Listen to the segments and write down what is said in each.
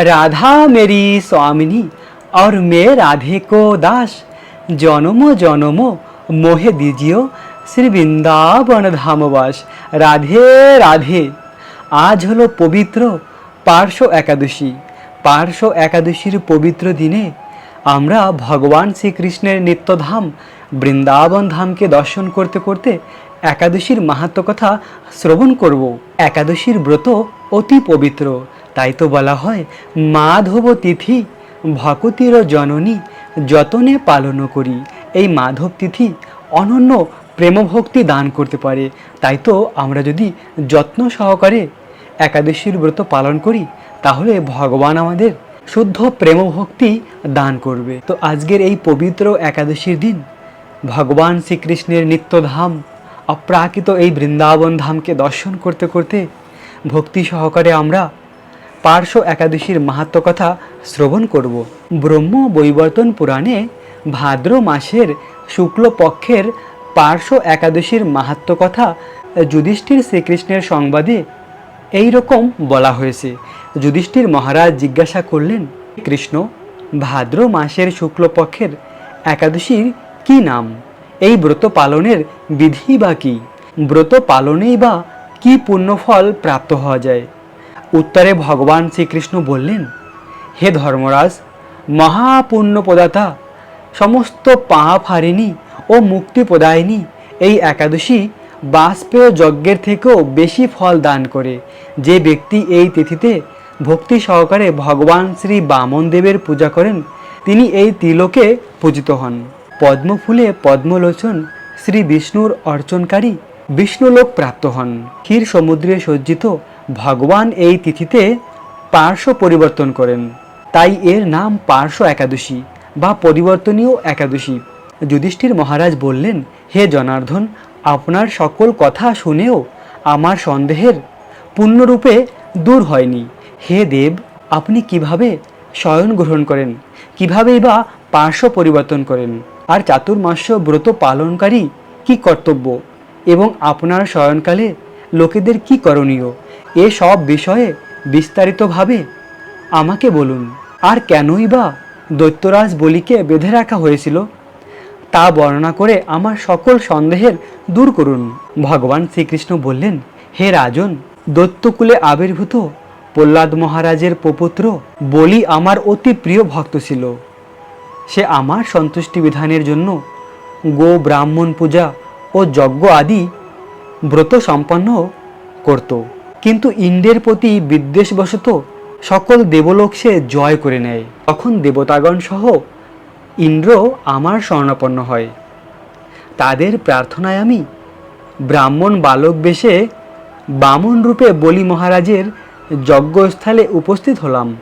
राधा मेरी स्वामिनी और मैं राधे को दास জনম জনম মোহে দিজিও শ্রী বৃন্দাবন ধামবাস রাধে রাধে আজ হলো পবিত্র পার্শ্ব একাদশী পার্শ্ব একাদশীর পবিত্র দিনে আমরা ভগবান শ্রীকৃষ্ণের নিত্যধাম বৃন্দাবন ধামকে দর্শন করতে করতে একাদশীর মাহাত্ম কথা শ্রবণ করব একাদশীর ব্রত অতি পবিত্র তাই তো বলা হয় মাধব তিথি ভকতির জননী, যতনে পালন করি। এই মাধব তিথি অনন্য প্রেমভক্তি দান করতে পারে। তাই তো আমরা যদি যত্ন সহকারে একাদশীর ব্রত পালন করি, তাহলে ভগবান আমাদের শুদ্ধ প্রেমভক্তি দান করবে। তো আজকের এই পবিত্র একাদশীর দিন ভগবান শ্রীকৃষ্ণের নিত্যধাম, অপ্রাকৃত এই বৃন্দাবন ধামকে দর্শন করতে করতে ভক্তি সহকারে আমরা পার্শ্ব একাদশীর মাহাত্ম কথা শ্রবণ করব। ব্রহ্ম বৈবর্তন পুরাণে ভাদ্র মাসের শুক্লপক্ষের পার্শ্ব একাদশীর মাহাত্ম কথা যুধিষ্ঠির শ্রীকৃষ্ণের সংবাদে এই রকম বলা হয়েছে। যুধিষ্ঠির মহারাজ জিজ্ঞাসা করলেন, কৃষ্ণ, ভাদ্র মাসের শুক্লপক্ষের একাদশীর কি নাম? এই ব্রত পালনের বিধি বা কি? ব্রত পালনেই বা কি পুণ্যফল প্রাপ্ত হওয়া যায়? উত্তরে ভগবান শ্রীকৃষ্ণ বললেন, হে ধর্মরাজ মহাপুণ্য প্রদাতা সমস্ত পাপ হারিণী ও মুক্তি প্রদায়িনী এই একাদশী বাষ্পেয় যজ্ঞের থেকেও বেশি ফল দান করে। যে ব্যক্তি এই তিথিতে ভক্তি সহকারে ভগবান শ্রী বামন দেবের পূজা করেন, তিনি এই তিলকে পূজিত হন। পদ্মফুলে পদ্মলোচন শ্রী বিষ্ণুর অর্চনকারী বিষ্ণুলোক প্রাপ্ত হন। ক্ষীর সমুদ্রে সজ্জিত ভগবান এই তিথিতে পার্শ্ব পরিবর্তন করেন। তাই এর নাম পার্শ্ব একাদশী বা পরিবর্তনীয় একাদশী। যুধিষ্ঠির মহারাজ বললেন, হে জনার্দন, আপনার সকল কথা শুনেও আমার সন্দেহের পূর্ণরূপে দূর হয়নি। হে দেব, আপনি কীভাবে শয়ন গ্রহণ করেন? কিভাবেই বা পার্শ্ব পরিবর্তন করেন? আর চাতুর্মাস্য ব্রত পালনকারী কি কর্তব্য? এবং আপনার শয়নকালে লোকেদের কি করণীয়? এ সব বিষয়ে বিস্তারিতভাবে আমাকে বলুন। আর কেনই বা দৈত্যরাজ বলিকে বেঁধে রাখা হয়েছিল, তা বর্ণনা করে আমার সকল সন্দেহের দূর করুন। ভগবান শ্রীকৃষ্ণ বললেন, হে রাজন, দৈত্যকুলে আবির্ভূত প্রহ্লাদ মহারাজের প্রপুত্র বলি আমার অতি প্রিয় ভক্ত ছিল। সে আমার সন্তুষ্টি বিধানের জন্য গো ব্রাহ্মণ পূজা ও যজ্ঞ আদি ব্রত সম্পন্ন করত। কিন্তু ইন্দ্রের প্রতি বিদ্বেষবশত সকল দেবলোক সে জয় করে নেয়। তখন দেবতাগণ সহ ইন্দ্র আমার স্বর্ণাপন্ন হয়। তাদের প্রার্থনায় আমি ব্রাহ্মণ বালক বেশে বামন রূপে বলি মহারাজের যজ্ঞস্থলে উপস্থিত হলাম।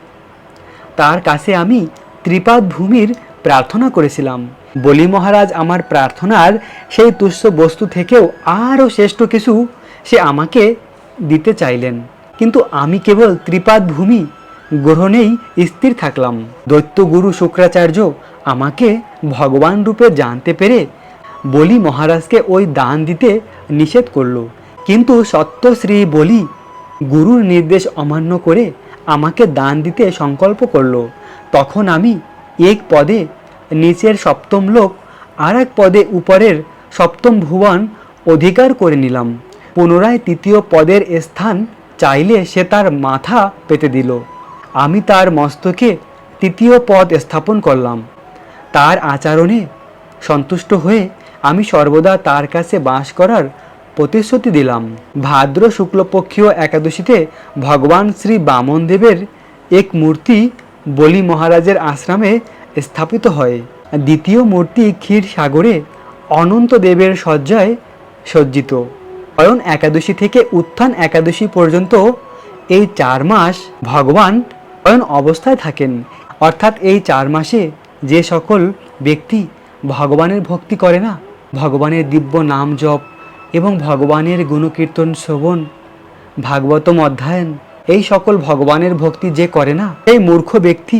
তার কাছে আমি ত্রিপাদ ভূমির প্রার্থনা করেছিলাম। বলি মহারাজ, আমার প্রার্থনার সেই তুচ্ছ বস্তু থেকেও আরও শ্রেষ্ঠ কিছু সে আমাকে দিতে চাইলেন। কিন্তু আমি কেবল ত্রিপাদ ভূমি গ্রহণেই স্থির থাকলাম। দৈত্য গুরু শুক্রাচার্য আমাকে ভগবান রূপে জানতে পেরে বলি মহারাজকে ওই দান দিতে নিষেধ করল। কিন্তু সত্যশ্রী বলি গুরুর নির্দেশ অমান্য করে আমাকে দান দিতে সংকল্প করল। তখন আমি এক পদে নিচের সপ্তম লোক আর এক পদে উপরের সপ্তম ভুবন অধিকার করে নিলাম। পুনরায় তৃতীয় পদের স্থান চাইলে সে তার মাথা পেতে দিল। আমি তার মস্তকে তৃতীয় পদ স্থাপন করলাম। তার আচরণে সন্তুষ্ট হয়ে আমি সর্বদা তার কাছে বাস করার প্রতিশ্রুতি দিলাম। ভাদ্র শুক্লপক্ষীয় একাদশীতে ভগবান শ্রী বামন দেবের এক মূর্তি বলি মহারাজের আশ্রমে স্থাপিত হয়। দ্বিতীয় মূর্তি ক্ষীর সাগরে অনন্ত দেবের শয্যায় সজ্জিত। অয়ন একাদশী থেকে উত্থান একাদশী পর্যন্ত এই চার মাস ভগবান অয়ন অবস্থায় থাকেন। অর্থাৎ এই চার মাসে যে সকল ব্যক্তি ভগবানের ভক্তি করে না, ভগবানের দিব্য নাম জপ এবং ভগবানের গুণকীর্তন শ্রবণ, ভাগবতম অধ্যয়ন, এই সকল ভগবানের ভক্তি যে করে না এই মূর্খ ব্যক্তি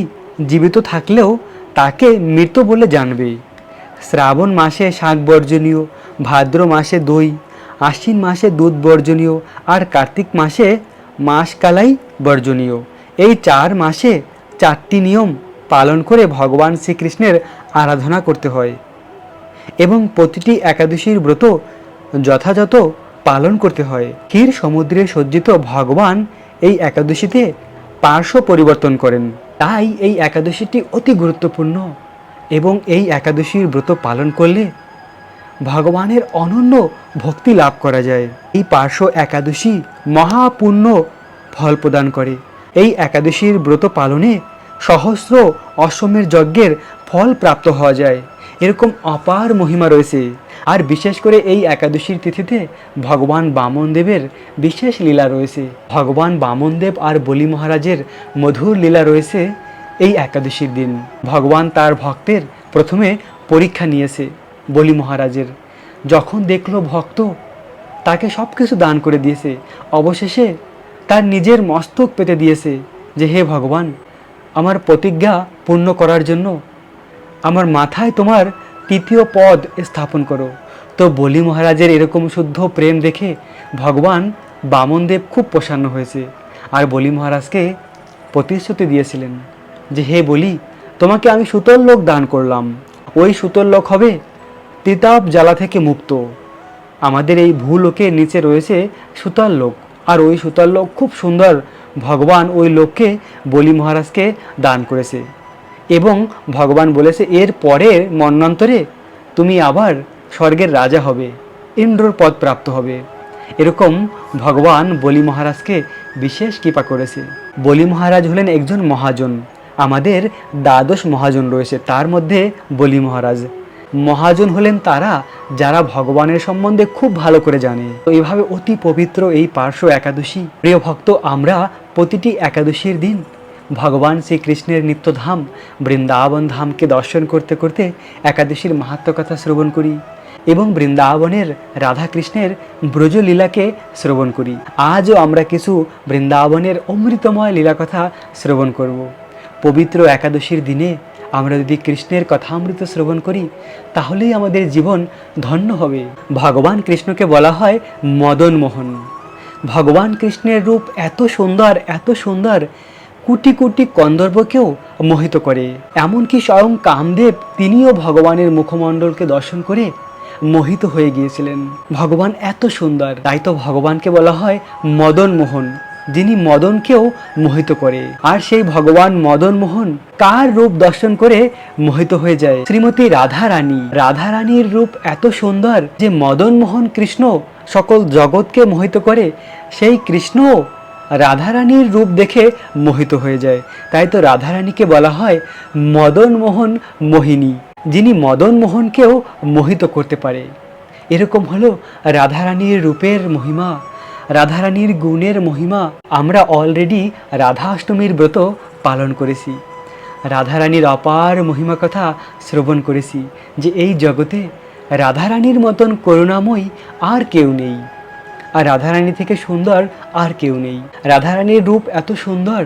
জীবিত থাকলেও তাকে মৃত বলে জানবে। শ্রাবণ মাসে শাক বর্জনীয় ভাদ্র মাসে দই আশ্বিন মাসে দুধ বর্জনীয় আর কার্তিক মাসে মাস কালাই বর্জনীয়। এই চার মাসে চারটি নিয়ম পালন করে ভগবান শ্রীকৃষ্ণের আরাধনা করতে হয় এবং প্রতিটি একাদশীর ব্রত যথাযথ পালন করতে হয়। ক্ষীর সমুদ্রে সজ্জিত ভগবান এই একাদশীতে পার্শ্ব পরিবর্তন করেন। তাই এই একাদশীটি অতি গুরুত্বপূর্ণ এবং এই একাদশীর ব্রত পালন করলে ভগবানের অনন্য ভক্তি লাভ করা যায়। এই পার্শ্ব একাদশী মহাপুণ্য ফল প্রদান করে। এই একাদশীর ব্রত পালনে সহস্র অশ্বমের যজ্ঞের ফল প্রাপ্ত হওয়া যায়। এরকম অপার মহিমা রয়েছে। আর বিশেষ করে এই একাদশীর তিথিতে ভগবান বামন দেবের বিশেষ লীলা রয়েছে। ভগবান বামন দেব আর বলি মহারাজের মধুর লীলা রয়েছে এই একাদশীর দিন। ভগবান তার ভক্তের প্রথমে পরীক্ষা নিয়েছে। বলি মহারাজের, যখন দেখল ভক্ত, তাকে সব কিছু দান করে দিয়েছে, অবশেষে তার নিজের মস্তক পেতে দিয়েছে যে, হে ভগবান, আমার প্রতিজ্ঞা পূর্ণ করার জন্য আমার মাথায় তোমার তৃতীয় পদ স্থাপন করো। তো বলি মহারাজের এরকম শুদ্ধ প্রেম দেখে ভগবান বামনদেব খুব প্রসন্ন হয়েছে আর বলি মহারাজকে প্রতিশ্রুতি দিয়েছিলেন যে, হে বলি, তোমাকে আমি সুতল লোক দান করলাম। ওই সুতল লোক হবে তিতাব জ্বালা থেকে মুক্ত। আমাদের এই ভূলোকের নিচে রয়েছে সুতার লোক। আর ওই সুতার লোক খুব সুন্দর। ভগবান ওই লোককে বলি মহারাজকে দান করেছে। এবং ভগবান বলেছে, এর পরের মন্বন্তরে তুমি আবার স্বর্গের রাজা হবে। ইন্দ্রর পদ প্রাপ্ত হবে। এরকম ভগবান বলি মহারাজকে বিশেষ কৃপা করেছে। বলি মহারাজ হলেন একজন মহাজন। আমাদের দ্বাদশ মহাজন রয়েছে। তার মধ্যে বলি মহারাজ। মহাজন হলেন তারা, যারা ভগবানের সম্বন্ধে খুব ভালো করে জানে। তো এভাবে অতি পবিত্র এই পার্শ্ব একাদশী। প্রিয় ভক্ত, আমরা প্রতিটি একাদশীর দিন ভগবান শ্রীকৃষ্ণের নিত্যধাম, বৃন্দাবন ধামকে দর্শন করতে করতে একাদশীর মাহাত্ম কথা শ্রবণ করি এবং বৃন্দাবনের রাধাকৃষ্ণের ব্রজলীলাকে শ্রবণ করি। আজও আমরা কিছু বৃন্দাবনের অমৃতময় লীলা কথা শ্রবণ করব। পবিত্র একাদশীর দিনে আমরা যদি কৃষ্ণের কথামৃত শ্রবণ করি, তাহলেই আমাদের জীবন ধন্য হবে। ভগবান কৃষ্ণকে বলা হয় মদন মোহন ভগবান কৃষ্ণের রূপ এত সুন্দর এত সুন্দর, কোটি কোটি কন্দর্বকেও মোহিত করে। এমনকি স্বয়ং কামদেব তিনিও ভগবানের মুখমণ্ডলকে দর্শন করে মোহিত হয়ে গিয়েছিলেন। ভগবান এত সুন্দর, তাই তো ভগবানকে বলা হয় মদন মোহন যিনি মদনকেও মোহিত করে। আর সেই ভগবান মদন মোহন কার রূপ দর্শন করে মোহিত হয়ে যায়? শ্রীমতী রাধা রানী রাধা রানীর রূপ এত সুন্দর যে মদন মোহন কৃষ্ণ সকল জগৎকে মোহিত করে, সেই কৃষ্ণ রাধারানীর রূপ দেখে মোহিত হয়ে যায়। তাই তো রাধারানীকে বলা হয় মদন মোহন মোহিনী যিনি মদন মোহনকেও মোহিত করতে পারে। এরকম হলো রাধারানীর রূপের মহিমা। রাধারানীর গুণের মহিমা আমরা অলরেডি রাধা অষ্টমীর ব্রত পালন করেছি। রাধারানীর অপার মহিমা কথা শ্রবণ করেছি যে এই জগতে রাধারানীর মতন করুণাময়ী আর কেউ নেই। আর রাধারানী থেকে সুন্দর আর কেউ নেই। রাধারানীর রূপ এত সুন্দর,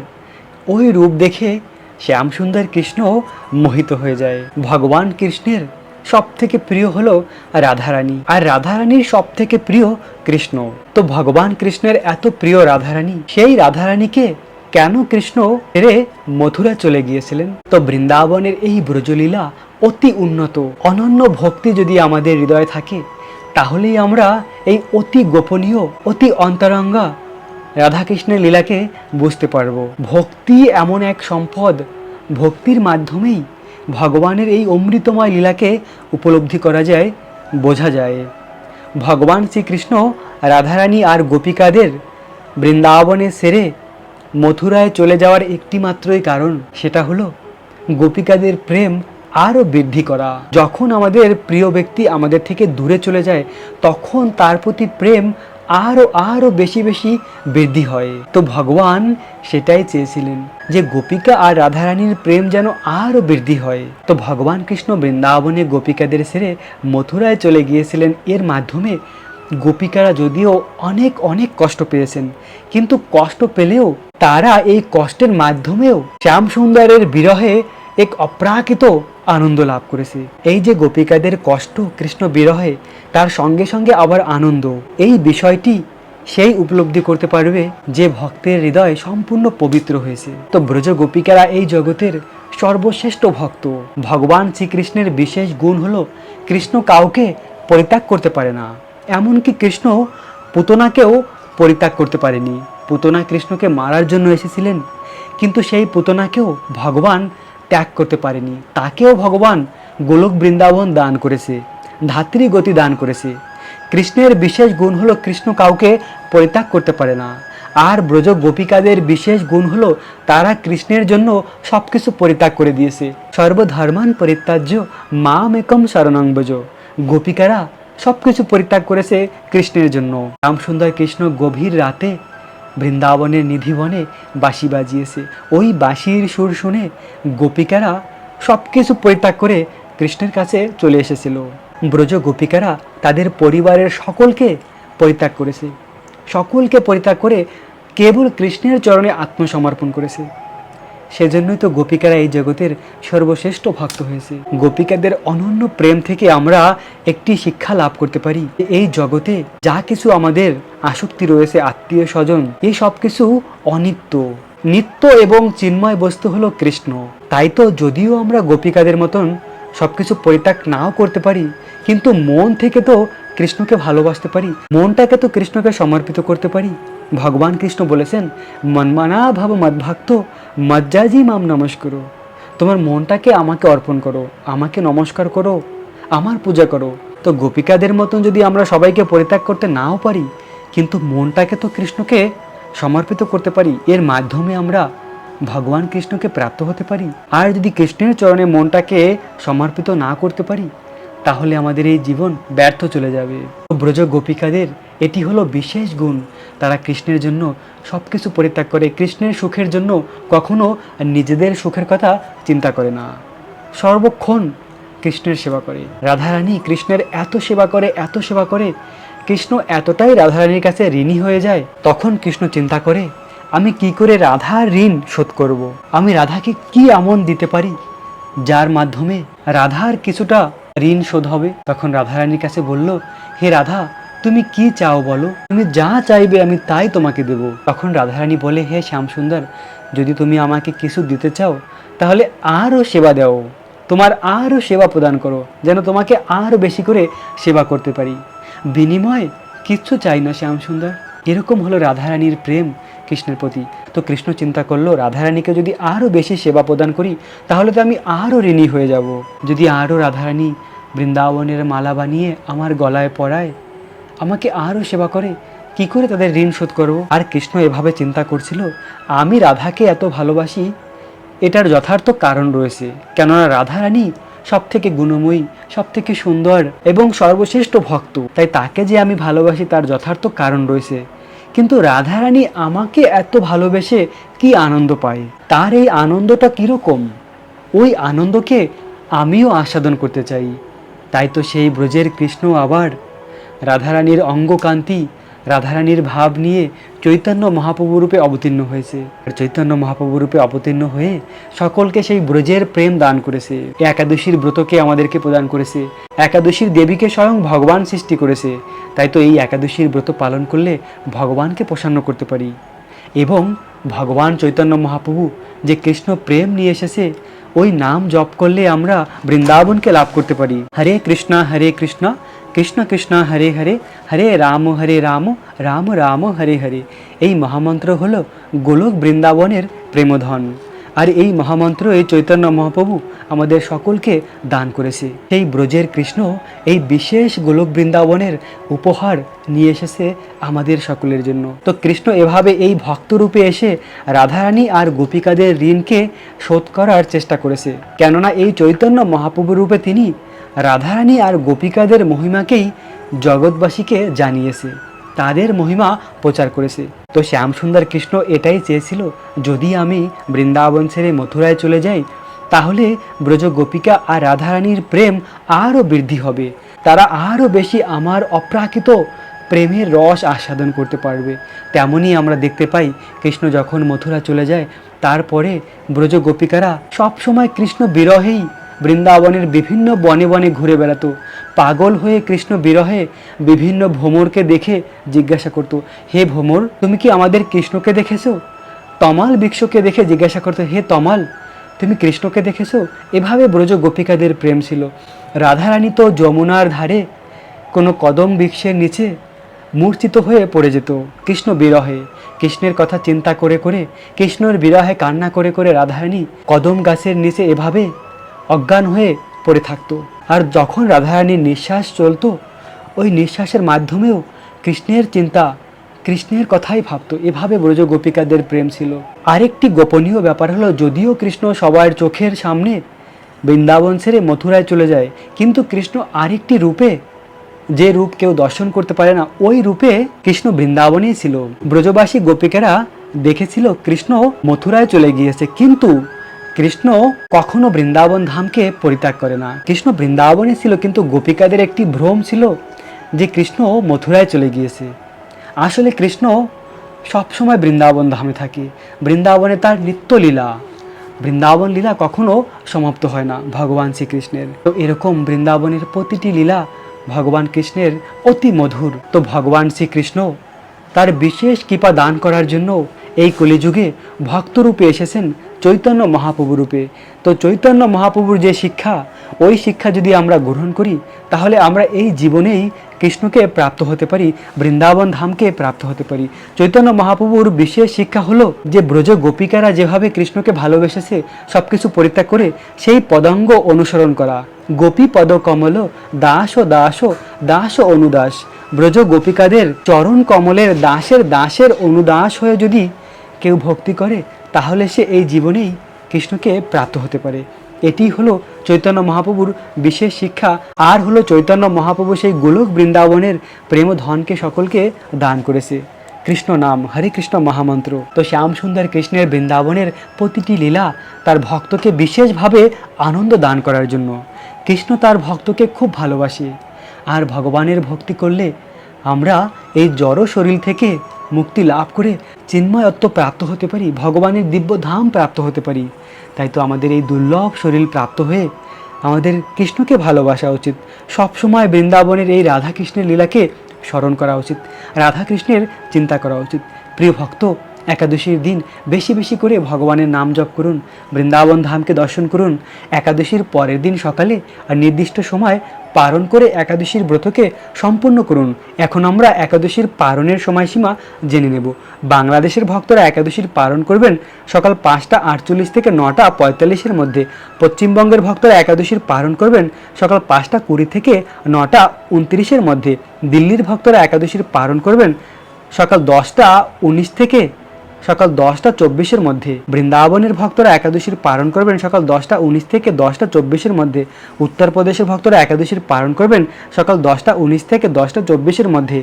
ওই রূপ দেখে শ্যাম সুন্দর কৃষ্ণ মোহিত হয়ে যায়। ভগবান কৃষ্ণের সব থেকে প্রিয় হলো রাধারানী। আর রাধারানীর সব থেকে প্রিয় কৃষ্ণ। তো ভগবান কৃষ্ণের এত প্রিয় রাধারানী, সেই রাধারানীকে কেন কৃষ্ণ রে মথুরা চলে গিয়েছিলেন? তো বৃন্দাবনের এই ব্রজলীলা অতি উন্নত। অনন্য ভক্তি যদি আমাদের হৃদয়ে থাকে, তাহলেই আমরা এই অতি গোপনীয়, অতি অন্তরঙ্গা রাধাকৃষ্ণের লীলাকে বুঝতে পারব। ভক্তি এমন এক সম্পদ, ভক্তির মাধ্যমেই ভগবানের এই অমৃতময় লীলাকে উপলব্ধি করা যায়, বোঝা যায়। ভগবান শ্রীকৃষ্ণ, রাধারানী আর গোপিকাদের বৃন্দাবনে সেরে মথুরায় চলে যাওয়ার একটি মাত্রই কারণ সেটা হলো গোপিকাদের প্রেম আরও বৃদ্ধি করা। যখন আমাদের প্রিয় ব্যক্তি আমাদের থেকে দূরে চলে যায়, তখন তার প্রতি প্রেম আরও আরও বেশি বেশি বৃদ্ধি হয়। তো ভগবান সেটাই চেয়েছিলেন যে গোপিকা আর রাধারানীর প্রেম যেন আরও বৃদ্ধি হয়। তো ভগবান কৃষ্ণ বৃন্দাবনে গোপিকাদের সেরে মথুরায় চলে গিয়েছিলেন। এর মাধ্যমে গোপিকারা যদিও অনেক অনেক কষ্ট পেয়েছেন, কিন্তু কষ্ট পেলেও তারা এই কষ্টের মাধ্যমেও শ্যাম সুন্দরের বিরহে এক অপ্রাকৃত আনন্দ লাভ করেছে। এই যে গোপিকাদের কষ্ট কৃষ্ণ বিরহে, তার সঙ্গে সঙ্গে আবার আনন্দ। এই বিষয়টি সেই উপলব্ধি করতে পারবে যে ভক্তের হৃদয় সম্পূর্ণ পবিত্র হয়েছে। তো ব্রজ গোপিকারা এই জগতের সর্বশ্রেষ্ঠ ভক্ত। ভগবান শ্রীকৃষ্ণের বিশেষ গুণ হলো, কৃষ্ণ কাউকে পরিত্যাগ করতে পারে না। এমনকি কৃষ্ণ পুতনাকেও পরিত্যাগ করতে পারেনি। পুতনা কৃষ্ণকে মারার জন্য এসেছিলেন, কিন্তু সেই পুতনাকেও ভগবান ত্যাগ করতে পারেনি। তাকেও ভগবান গোলক বৃন্দাবন দান করেছে, ধাত্রী গতি দান করেছে। কৃষ্ণের বিশেষ গুণ হলো কৃষ্ণ কাউকে পরিত্যাগ করতে পারে না। আর ব্রজ গোপিকাদের বিশেষ গুণ হলো তারা কৃষ্ণের জন্য সব কিছু পরিত্যাগ করে দিয়েছে। সর্বধর্মান পরিত্যাজ্য মাম একম শরণাঙ্গজ গোপিকারা সব কিছু পরিত্যাগ করেছে কৃষ্ণের জন্য। রামসুন্দর কৃষ্ণ গভীর রাতে বৃন্দাবনের নিধিবনে বাঁশি বাজিয়েছে। ওই বাঁশির সুর শুনে গোপিকারা সব কিছু পরিত্যাগ করে কৃষ্ণের কাছে চলে এসেছিল। ব্রজ গোপিকারা তাদের পরিবারের সকলকে পরিত্যাগ করেছে। সকলকে পরিত্যাগ করে কেবল কৃষ্ণের চরণে আত্মসমর্পণ করেছে। সেজন্যই তো গোপিকারা এই জগতের সর্বশ্রেষ্ঠ ভক্ত হয়েছে। গোপিকাদের অনন্য প্রেম থেকে আমরা একটি শিক্ষা লাভ করতে পারি। এই জগতে যা কিছু আমাদের আসক্তি রয়েছে, আত্মীয় স্বজন, এই সব কিছু অনিত্য। নিত্য এবং চিন্ময় বস্তু হলো কৃষ্ণ। তাই তো যদিও আমরা গোপিকাদের মতন সবকিছু পরিত্যাগ নাও করতে পারি, কিন্তু মন থেকে তো কৃষ্ণকে ভালোবাসতে পারি? মনটাকে তো কৃষ্ণকে সমর্পিত করতে পারি। ভগবান কৃষ্ণ বলেছেন, মনমানা ভাব মদভক্ত, মজ্জাজি মাম নমস্কার। তোমার মনটাকে আমাকে অর্পণ করো, আমাকে নমস্কার করো, আমার পূজা করো। তো গোপিকাদের মতন যদি আমরা সবাইকে পরিত্যাগ করতে নাও পারি, কিন্তু মনটাকে তো কৃষ্ণকে সমর্পিত করতে পারি, এর মাধ্যমে আমরা ভগবান কৃষ্ণকে প্রাপ্ত হতে পারি। আর যদি কৃষ্ণের চরণে মনটাকে সমর্পিত না করতে পারি তাহলে আমাদের এই জীবন ব্যর্থ চলে যাবে। ব্রজ গোপিকাদের, এটি হলো বিশেষ গুণ। তারা কৃষ্ণের জন্য সব কিছু পরিত্যাগ করে, কৃষ্ণের সুখের জন্য কখনো নিজেদের সুখের কথা চিন্তা করে না। সর্বক্ষণ কৃষ্ণের সেবা করে। রাধারানী কৃষ্ণের এত সেবা করে, এত সেবা করে, কৃষ্ণ এতটাই রাধারানীর কাছে ঋণী হয়ে যায়, তখন কৃষ্ণ চিন্তা করে, আমি কি করে রাধার ঋণ শোধ করব। আমি রাধাকে কি আমন দিতে পারি? যার মাধ্যমে রাধার কিছুটা ঋণ শোধ হবে। তখন রাধারানীর কাছে বলল, হে রাধা, তুমি কি চাও বলো? তুমি যা চাইবে আমি তাই তোমাকে দেব। তখন রাধারানী বলে, হে শ্যামসুন্দর, যদি তুমি আমাকে কিছু দিতে চাও, তাহলে আরও সেবা দাও। তোমার আরও সেবা প্রদান করো, যেন তোমাকে আরও বেশি করে সেবা করতে পারি। বিনিময়? কিচ্ছু চাই না, শ্যামসুন্দর। এরকম হলো রাধারানীর প্রেম। কৃষ্ণের প্রতি। তো কৃষ্ণ চিন্তা করল, রাধারানীকে যদি আরও বেশি সেবা প্রদান করি, তাহলে তো আমি আরও ঋণী হয়ে যাব। যদি আরও রাধারানী বৃন্দাবনের মালা বানিয়ে আমার গলায় পরায়, আমাকে আরও সেবা করে, কি করে তাদের ঋণ শোধ করব? আর কৃষ্ণ এভাবে চিন্তা করছিল, আমি রাধাকে এত ভালোবাসি, এটার যথার্থ কারণ রয়েছে। কেননা রাধারানী সব থেকে গুণময়ী সব থেকে সুন্দর এবং সর্বশ্রেষ্ঠ ভক্ত। তাই তাকে যে আমি ভালোবাসি তার যথার্থ কারণ রয়েছে। কিন্তু রাধারানী আমাকে এত ভালোবেসে কি আনন্দ পায়? তার এই আনন্দটা কীরকম? ওই আনন্দকে আমিও আস্বাদন করতে চাই। তাই তো সেই ব্রজের কৃষ্ণ আবার রাধারানীর অঙ্গকান্তি রাধারানীর ভাব নিয়ে চৈতন্য মহাপ্রভু রূপে অবতীর্ণ হয়েছে। আর চৈতন্য মহাপ্রভু রূপে অবতীর্ণ হয়ে সকলকে সেই ব্রজের প্রেম দান করেছে। একাদশীর ব্রতকে আমাদেরকে প্রদান করেছে। একাদশীর দেবীকে স্বয়ং ভগবান সৃষ্টি করেছে। তাই তো এই একাদশীর ব্রত পালন করলে ভগবানকে প্রসন্ন করতে পারি। এবং ভগবান চৈতন্য মহাপ্রভু যে কৃষ্ণ প্রেম নিয়ে এসেছে ওই নাম জপ করলে আমরা বৃন্দাবনকে লাভ করতে পারি। হরে কৃষ্ণ হরে কৃষ্ণ কৃষ্ণ কৃষ্ণ, হরে হরে হরে রাম হরে রাম রাম রাম, হরে হরে। এই মহামন্ত্র হলো গোলক বৃন্দাবনের প্রেমধন। আর এই মহামন্ত্র, এই চৈতন্য মহাপ্রভু আমাদের সকলকে দান করেছে। সেই ব্রজের কৃষ্ণ এই বিশেষ গোলক বৃন্দাবনের উপহার নিয়ে এসেছে আমাদের সকলের জন্য। তো কৃষ্ণ এভাবে এই ভক্তরূপে এসে রাধারানী আর গোপিকাদের ঋণকে শোধ করার চেষ্টা করেছে। কেননা এই চৈতন্য মহাপ্রভু রূপে তিনি রাধারানী আর গোপিকাদের মহিমাকেই জগৎবাসীকে জানিয়েছে। তাদের মহিমা প্রচার করেছে। তো শ্যামসুন্দর কৃষ্ণ এটাই চেয়েছিল, যদি আমি বৃন্দাবন ছেড়ে মথুরায় চলে যাই, তাহলে ব্রজ গোপিকা আর রাধারানীর প্রেম আরও বৃদ্ধি হবে। তারা আরও বেশি আমার অপ্রাকৃত প্রেমের রস আস্বাদন করতে পারবে। তেমনই আমরা দেখতে পাই, কৃষ্ণ যখন মথুরা চলে যায়, তারপরে ব্রজ গোপিকারা সবসময় কৃষ্ণ বিরহেই বৃন্দাবনের বিভিন্ন বনে বনে ঘুরে বেড়াতো। পাগল হয়ে কৃষ্ণ বিরহে বিভিন্ন ভ্রমরকে দেখে জিজ্ঞাসা করতো, হে ভ্রমর তুমি কি আমাদের কৃষ্ণকে দেখেছ? তমাল বৃক্ষকে দেখে জিজ্ঞাসা করতো, হে তমাল, তুমি কৃষ্ণকে দেখেছ? এভাবে ব্রজ গোপিকাদের প্রেম ছিল। রাধারানী তো যমুনার ধারে কোনো কদম বৃক্ষের নিচে মূর্ছিত হয়ে পড়ে যেত। কৃষ্ণ বিরহে, কৃষ্ণের কথা চিন্তা করে করে, কৃষ্ণর বিরহে কান্না করে করে রাধারানী কদম গাছের নিচে এভাবে অজ্ঞান হয়ে পড়ে থাকতো। আর যখন রাধারানীর নিঃশ্বাস চলতো, ওই নিঃশ্বাসের মাধ্যমেও কৃষ্ণের চিন্তা, কৃষ্ণের কথাই ভাবতো। এভাবে ব্রজ গোপিকাদের প্রেম ছিল। আরেকটি গোপনীয় ব্যাপার হলো, যদিও কৃষ্ণ সবার চোখের সামনে বৃন্দাবন ছেড়ে মথুরায় চলে যায়, কিন্তু কৃষ্ণ আরেকটি রূপে যে রূপ কেউ দর্শন করতে পারে না, ওই রূপে কৃষ্ণ বৃন্দাবনেই ছিল। ব্রজবাসী গোপিকারা দেখেছিল কৃষ্ণ মথুরায় চলে গিয়েছে, কিন্তু কৃষ্ণ কখনো বৃন্দাবন ধামকে পরিত্যাগ করে না। কৃষ্ণ বৃন্দাবনে ছিল কিন্তু গোপিকাদের একটি ভ্রম ছিল যে কৃষ্ণ মথুরায় চলে গিয়েছে। আসলে কৃষ্ণ সবসময় বৃন্দাবন ধামে থাকে। বৃন্দাবনে তার নিত্য লীলা। বৃন্দাবন লীলা কখনো সমাপ্ত হয় না ভগবান শ্রীকৃষ্ণের। তো এরকম বৃন্দাবনের প্রতিটি লীলা ভগবান কৃষ্ণের অতি মধুর। তো ভগবান শ্রীকৃষ্ণ তার বিশেষ কৃপা দান করার জন্য এই কলিযুগে ভক্তরূপে এসেছেন চৈতন্য মহাপ্রভু রূপে। তো চৈতন্য মহাপ্রভুর যে শিক্ষা, ওই শিক্ষা যদি আমরা গ্রহণ করি, তাহলে আমরা এই জীবনেই কৃষ্ণকে প্রাপ্ত হতে পারি, বৃন্দাবন ধামকে প্রাপ্ত হতে পারি। চৈতন্য মহাপ্রভুর বিশেষ শিক্ষা হলো যে ব্রজ গোপিকারা যেভাবে কৃষ্ণকে ভালোবেসেছে সব কিছু পরিত্যাগ করে সেই পদাঙ্গ অনুসরণ করা। গোপী পদ কমল, দাস ও দাস ও দাস অনুদাস। ব্রজ গোপিকাদের চরণ কমলের দাসের দাসের অনুদাস হয়ে যদি কেউ ভক্তি করে, তাহলে সে এই জীবনেই কৃষ্ণকে প্রাপ্ত হতে পারে। এটি হলো চৈতন্য মহাপ্রভুর বিশেষ শিক্ষা। আর হলো চৈতন্য মহাপ্রভু সেই গোলক বৃন্দাবনের প্রেম ধনকে সকলকে দান করেছে। কৃষ্ণ নাম, হরে কৃষ্ণ মহামন্ত্র। তো শ্যাম সুন্দর কৃষ্ণের বৃন্দাবনের প্রতিটি লীলা তার ভক্তকে বিশেষভাবে আনন্দ দান করার জন্য। কৃষ্ণ তার ভক্তকে খুব ভালোবাসে। আর ভগবানের ভক্তি করলে আমরা এই জড় শরীর থেকে মুক্তি লাভ করে চিন্ময়ত্ব প্রাপ্ত হতে পারি, ভগবানের দিব্য ধাম প্রাপ্ত হতে পারি। তাই তো আমাদের এই দুর্লভ শরীর প্রাপ্ত হয়ে আমাদের কৃষ্ণকে ভালোবাসা উচিত। সবসময় বৃন্দাবনের এই রাধাকৃষ্ণের লীলাকে স্মরণ করা উচিত, রাধাকৃষ্ণের চিন্তা করা উচিত। প্রিয় ভক্ত একাদশীর দিন বেশি বেশি করে ভগবানের নাম জপ করুন, বৃন্দাবন ধামকে দর্শন করুন। একাদশীর পরের দিন সকালে আর নির্দিষ্ট সময় পালন করে একাদশীর ব্রতকে সম্পূর্ণ করুন। এখন আমরা একাদশীর পালনের সময়সীমা জেনে নেব। বাংলাদেশের ভক্তরা একাদশীর পালন করবেন সকাল পাঁচটা আটচল্লিশ থেকে নটা পঁয়তাল্লিশের মধ্যে। পশ্চিমবঙ্গের ভক্তরা একাদশীর পালন করবেন সকাল পাঁচটা কুড়ি থেকে নটা উনত্রিশের মধ্যে। দিল্লির ভক্তরা একাদশীর পালন করবেন সকাল দশটা উনিশ থেকে সকাল দশটা চব্বিশের মধ্যে। বৃন্দাবনের ভক্তরা একাদশীর পালন করবেন সকাল দশটা উনিশ থেকে দশটা চব্বিশের মধ্যে। উত্তরপ্রদেশের ভক্তরা একাদশীর পালন করবেন সকাল দশটা উনিশ থেকে দশটা চব্বিশের মধ্যে।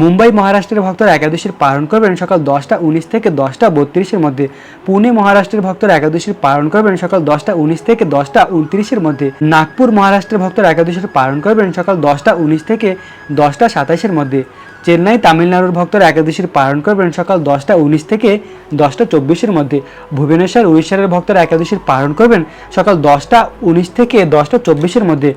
মুম্বাই মহারাষ্ট্রের ভক্তরা একাদশীর পালন করবেন সকাল দশটা উনিশ থেকে দশটা বত্রিশের মধ্যে। পুনে মহারাষ্ট্রের ভক্তরা একাদশীর পালন করবেন সকাল দশটা উনিশ থেকে দশটা উনত্রিশের মধ্যে। নাগপুর মহারাষ্ট্রের ভক্তরা একাদশীর পালন করবেন সকাল দশটা উনিশ থেকে দশটা সাতাশের মধ্যে। চেন্নাই তামিলনাড়ুর ভক্তরা একাদশীর পালন করবেন সকাল দশটা উনিশ থেকে দশটা চব্বিশের মধ্যে। ভুবনেশ্বর, উড়িষ্যার ভক্তরা একাদশীর পালন করবেন সকাল দশটা উনিশ থেকে দশটা চব্বিশের মধ্যে।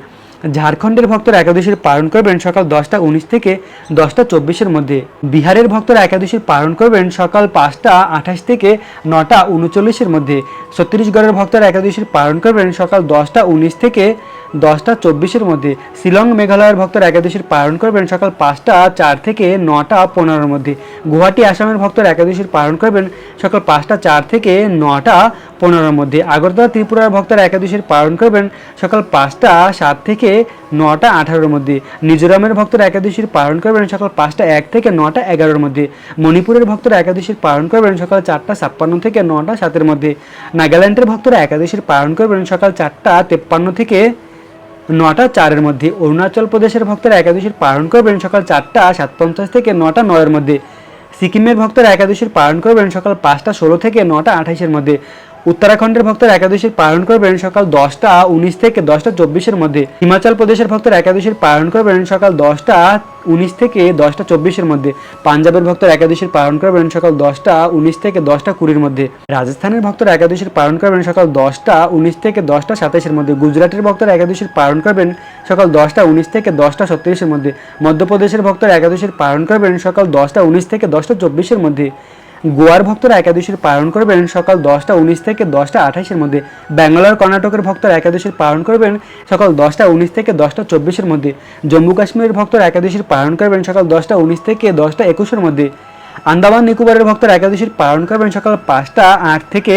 ঝাড়খণ্ডের ভক্তরা একাদশীর পালন করবেন সকাল দশটা উনিশ থেকে দশটা চব্বিশের মধ্যে। বিহারের ভক্তরা একাদশীর পালন করবেন সকাল পাঁচটা আঠাশ থেকে নটা উনচল্লিশের মধ্যে। ছত্তিশগড়ের ভক্তরা একাদশীর পালন করবেন সকাল দশটা উনিশ থেকে দশটা চব্বিশের মধ্যে। শিলং মেঘালয়ের ভক্তরা একাদশীর পালন করবেন সকাল পাঁচটা চার থেকে নটা পনেরোর মধ্যে। গুয়াহাটি আসামের ভক্তরা একাদশীর পালন করবেন সকাল পাঁচটা চার থেকে নটা পনেরোর মধ্যে। আগরতলা ত্রিপুরার ভক্তরা একাদশীর পালন করবেন সকাল পাঁচটা সাত থেকে নটা আঠারোর মধ্যে। মিজোরামের ভক্তরা একাদশীর পালন করবেন সকাল পাঁচটা এক থেকে নটা এগারোর মধ্যে। মণিপুরের ভক্তরা একাদশীর পালন করবেন সকাল চারটা ছাপ্পান্ন থেকে নটা সাতের মধ্যে। নাগাল্যান্ডের ভক্তরা একাদশীর পালন করবেন সকাল চারটা তেপ্পান্ন থেকে নটা চারের মধ্যে। অরুণাচল প্রদেশের ভক্তরা একাদশীর পালন করবেন সকাল চারটা সাত পঞ্চাশ থেকে নটা নয়ের মধ্যে। সিকিমের ভক্তরা একাদশীর পালন করবেন সকাল পাঁচটা ষোলো থেকে নটা আঠাইশের মধ্যে। উত্তরাখণ্ডের ভক্তরা একাদশীর পালন করবেন সকাল দশটা উনিশ থেকে দশটা চব্বিশের মধ্যে। হিমাচল প্রদেশের ভক্তরা একাদশীর পালন করবেন সকাল দশটা উনিশ থেকে দশটা চব্বিশের মধ্যে। পাঞ্জাবের ভক্তরা একাদশীর পালন করবেন সকাল দশটা উনিশ থেকে দশটা কুড়ির মধ্যে। রাজস্থানের ভক্তরা একাদশীর পালন করবেন সকাল দশটা উনিশ থেকে দশটা সাতাশের মধ্যে। গুজরাটের ভক্তরা একাদশীর পালন করবেন সকাল দশটা উনিশ থেকে দশটা সত্তিরিশের মধ্যে। মধ্যপ্রদেশের ভক্তরা একাদশীর পালন করবেন সকাল দশটা উনিশ থেকে দশটা চব্বিশের মধ্যে। গোয়ার ভক্তরা একাদশীর পালন করবেন সকাল দশটা উনিশ থেকে দশটা আঠাশের মধ্যে। ব্যাঙ্গালোর, কর্ণাটকের ভক্তরা একাদশীর পালন করবেন সকাল দশটা উনিশ থেকে দশটা চব্বিশের মধ্যে। জম্মু কাশ্মীরের ভক্তরা একাদশীর পালন করবেন সকাল দশটা উনিশ থেকে দশটা একুশের মধ্যে। আন্দামান নিকোবরের ভক্তরা একাদশীর পালন করবেন সকাল পাঁচটা আট থেকে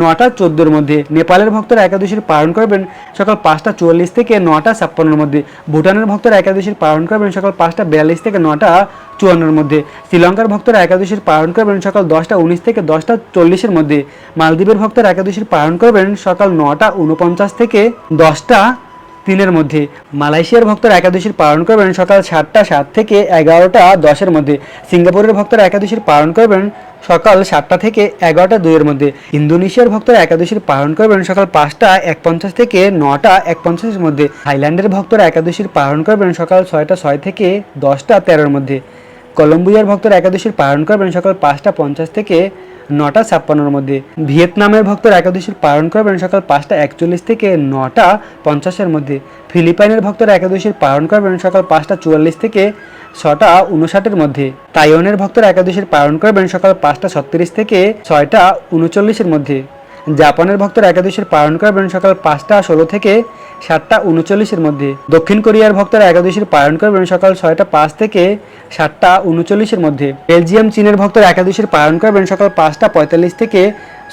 নটা চোদ্দোর মধ্যে। নেপালের ভক্তরা একাদশীর পালন করবেন সকাল পাঁচটা চুয়াল্লিশ থেকে নটা ছাপ্পান্নর মধ্যে। ভুটানের ভক্তরা একাদশীর পালন করবেন সকাল পাঁচটা বিয়াল্লিশ থেকে নটা চুয়ান্নর মধ্যে। শ্রীলঙ্কার ভক্তরা একাদশীর পালন করবেন সকাল দশটা উনিশ থেকে দশটা চল্লিশের মধ্যে। মালদ্বীপের ভক্তরা একাদশীর পালন করবেন সকাল নটা উনপঞ্চাশ থেকে দশটা তিনের মধ্যে। মালয়েশিয়ার ভক্তরা একাদশীর পালন করবেন সকাল সাতটা সাত থেকে এগারোটা দশের মধ্যে। সিঙ্গাপুরের ভক্তরা একাদশীর পালন করবেন সকাল সাতটা থেকে এগারোটা দুইয়ের মধ্যে। ইন্দোনেশিয়ার ভক্তরা একাদশীর পালন করবেন সকাল পাঁচটা এক পঞ্চাশ থেকে নটা এক পঞ্চাশের মধ্যে। থাইল্যান্ডের ভক্তরা একাদশীর পালন করবেন সকাল ছয়টা ছয় থেকে দশটা তেরোর মধ্যে। কলম্বিয়ার ভক্তরা একাদশীর পালন করবেন সকাল পাঁচটা পঞ্চাশ থেকে নটা ছাপ্পান্নর মধ্যে। ভিয়েতনামের ভক্তরা একাদশীর পালন করবেন সকাল পাঁচটা একচল্লিশ থেকে নটা পঞ্চাশের মধ্যে। ফিলিপাইনের ভক্তরা একাদশীর পালন করবেন সকাল পাঁচটা চুয়াল্লিশ থেকে ছটা উনষাটের মধ্যে। তাইওয়ানের ভক্তরা একাদশীর পালন করবেন সকাল পাঁচটা ছত্রিশ থেকে ছয়টা উনচল্লিশের মধ্যে। জাপানের ভক্তরা একাদশীর পালন করবেন সকাল পাঁচটা ষোলো থেকে সাতটা উনচল্লিশের মধ্যে। দক্ষিণ কোরিয়ার ভক্তরা একাদশীর পালন করবেন সকাল ছয়টা পাঁচ থেকে সাতটা উনচল্লিশের মধ্যে। বেলজিয়াম, চীনের ভক্তরা একাদশীর পালন করবেন সকাল পাঁচটা পঁয়তাল্লিশ থেকে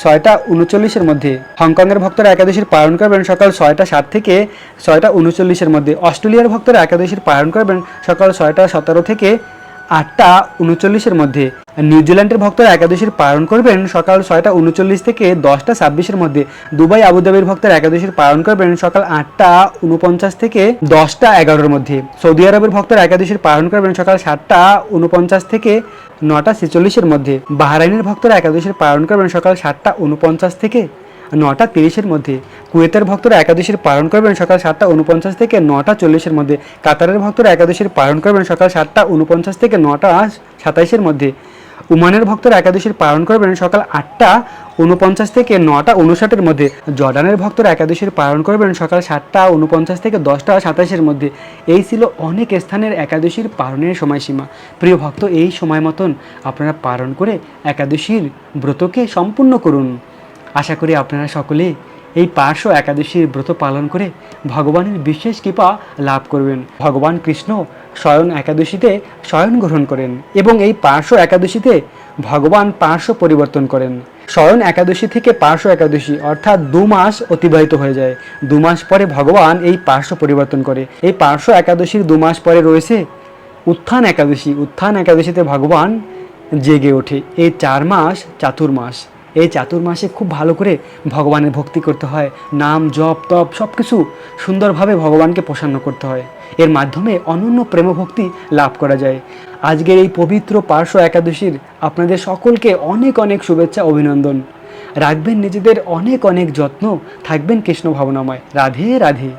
ছয়টা উনচল্লিশের মধ্যে। হংকংয়ের ভক্তরা একাদশীর পালন করবেন সকাল ছয়টা সাত থেকে ছয়টা উনচল্লিশের মধ্যে। অস্ট্রেলিয়ার ভক্তরা একাদশীর পালন করবেন সকাল ছয়টা সতেরো থেকে আটটা উনচল্লিশের মধ্যে। নিউজিল্যান্ডের ভক্তরা একাদশীর পালন করবেন সকাল ছয়টা উনচল্লিশ থেকে দশটা ছাব্বিশের মধ্যে। দুবাই আবুধাবির ভক্তরা একাদশীর পালন করবেন সকাল আটটা উনপঞ্চাশ থেকে দশটা এগারোর মধ্যে। সৌদি আরবের ভক্তরা একাদশীর পালন করবেন সকাল সাতটা উনপঞ্চাশ থেকে নটা ছেচল্লিশের মধ্যে। বাহরাইনের ভক্তরা একাদশীর পালন করবেন সকাল সাতটা উনপঞ্চাশ থেকে নটা তিরিশের মধ্যে। কুয়েতের ভক্তরা একাদশীর পালন করবেন সকাল সাতটা উনপঞ্চাশ থেকে নটা চল্লিশের মধ্যে। কাতারের ভক্তরা একাদশীর পালন করবেন সকাল সাতটা উনপঞ্চাশ থেকে নটা সাতাইশের মধ্যে। উমানের ভক্তরা একাদশীর পালন করবেন সকাল আটটা উনপঞ্চাশ থেকে নটা উনষাটের মধ্যে। জর্ডানের ভক্তরা একাদশীর পালন করবেন সকাল সাতটা উনপঞ্চাশ থেকে দশটা সাতাশের মধ্যে। এই ছিল অনেক স্থানের একাদশীর পালনের সময়সীমা। প্রিয় ভক্ত, এই সময় মতন আপনারা পালন করে একাদশীর ব্রতকে সম্পূর্ণ করুন। আশা করি আপনারা সকলে এই পার্শ্ব একাদশীর ব্রত পালন করে ভগবানের বিশেষ কৃপা লাভ করবেন। ভগবান কৃষ্ণ স্বয়ং একাদশীতে স্বয়ং গ্রহণ করেন এবং এই পার্শ্ব একাদশীতে ভগবান পার্শ্ব পরিবর্তন করেন। স্বয়ং একাদশী থেকে পার্শ্ব একাদশী অর্থাৎ দু মাস অতিবাহিত হয়ে যায়। দু মাস পরে ভগবান এই পার্শ্ব পরিবর্তন করে। এই পার্শ্ব একাদশীর দু মাস পরে রয়েছে উত্থান একাদশী। উত্থান একাদশীতে ভগবান জেগে ওঠে। এই চার মাস চাতুর্মাস। এই চাতুর্মাসে খুব ভালো করে ভগবানের ভক্তি করতে হয়। নাম, জপ, তপ সব কিছু সুন্দরভাবে ভগবানকে প্রসন্ন করতে হয়। এর মাধ্যমে অনন্য প্রেম ভক্তি লাভ করা যায়। আজকের এই পবিত্র পার্শ্ব একাদশীর আপনাদের সকলকে অনেক অনেক শুভেচ্ছা, অভিনন্দন। রাখবেন নিজেদের অনেক অনেক যত্ন। থাকবেন কৃষ্ণ ভাবনাময়। রাধে রাধে।